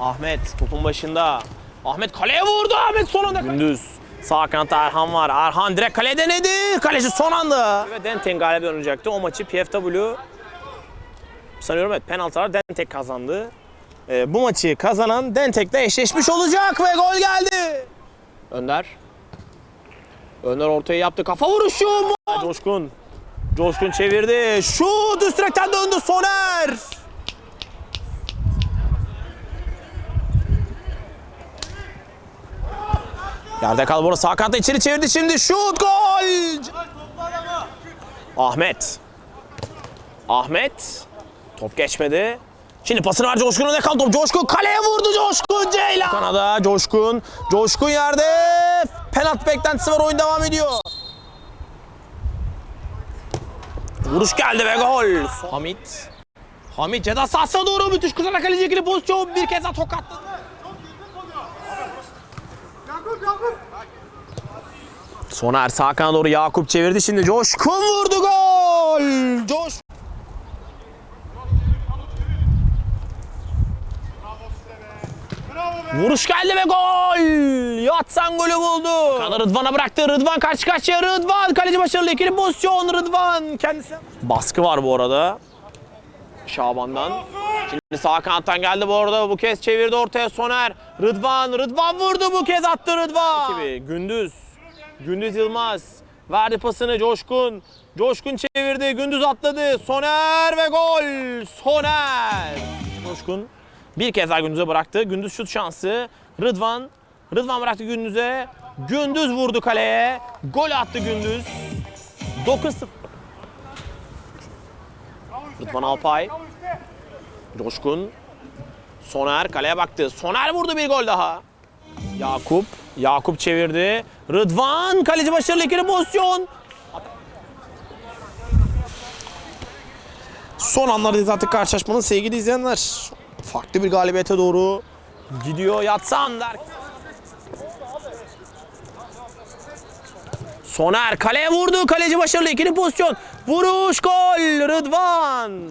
Ahmet topun başında. Ahmet kaleye vurdu. Ahmet son anda. Gündüz. Sağ kanatta Erhan var. Erhan direkt kaleye denedi. Kaleci son anda. Ve Dentek galip oynayacaktı. O maçı PFW sanıyorum evet penaltılar Dentek kazandı. Ee, bu maçı kazanan Dentek'le eşleşmiş olacak ve gol geldi. Önder. Önder ortaya yaptı. Kafa vuruşu. Coşkun. Coşkun çevirdi. Şut üst direkten döndü Soner. Yerde kaldı burada sağ kanatta içeri çevirdi şimdi şut gol. Ahmet. Ahmet. Top geçmedi. Şimdi pasını var Coşkun'un ne kaldı top? Coşkun kaleye vurdu Coşkun Ceylan. Kanada Coşkun. Coşkun yerde. Penaltı beklentisi var oyun devam ediyor. Vuruş geldi ve gol. Hamit. Hamit ceza sahasına doğru müthiş kurtaran kaleci ikili pozisyon bir kez daha tokatladı. Soner sağ kanada doğru Yakup çevirdi şimdi Coşkun vurdu gol. Coş. Vuruş geldi ve gol. Yatsan golü buldu. Kanı Rıdvan'a bıraktı. Rıdvan karşı karşıya. Rıdvan kaleci başarılı ikili pozisyon. Rıdvan kendisi. Baskı var bu arada. Şaban'dan. Şimdi sağ kanattan geldi bu arada. Bu kez çevirdi ortaya Soner. Rıdvan. Rıdvan vurdu bu kez attı Rıdvan. Gibi. Gündüz. Gündüz Yılmaz. Verdi pasını Coşkun. Coşkun çevirdi. Gündüz atladı. Soner ve gol. Soner. Coşkun bir kez daha Gündüz'e bıraktı. Gündüz şut şansı. Rıdvan. Rıdvan bıraktı Gündüz'e. Gündüz vurdu kaleye. Gol attı Gündüz. 9-0. Rıdvan Alpay. Coşkun. Soner kaleye baktı. Soner vurdu bir gol daha. Yakup. Yakup çevirdi. Rıdvan kaleci başarılı ikili pozisyon. Son anlardayız artık karşılaşmanın sevgili izleyenler. Farklı bir galibiyete doğru gidiyor Yatsan der. Soner kaleye vurdu. Kaleci başarılı ikili pozisyon. Vuruş gol Rıdvan.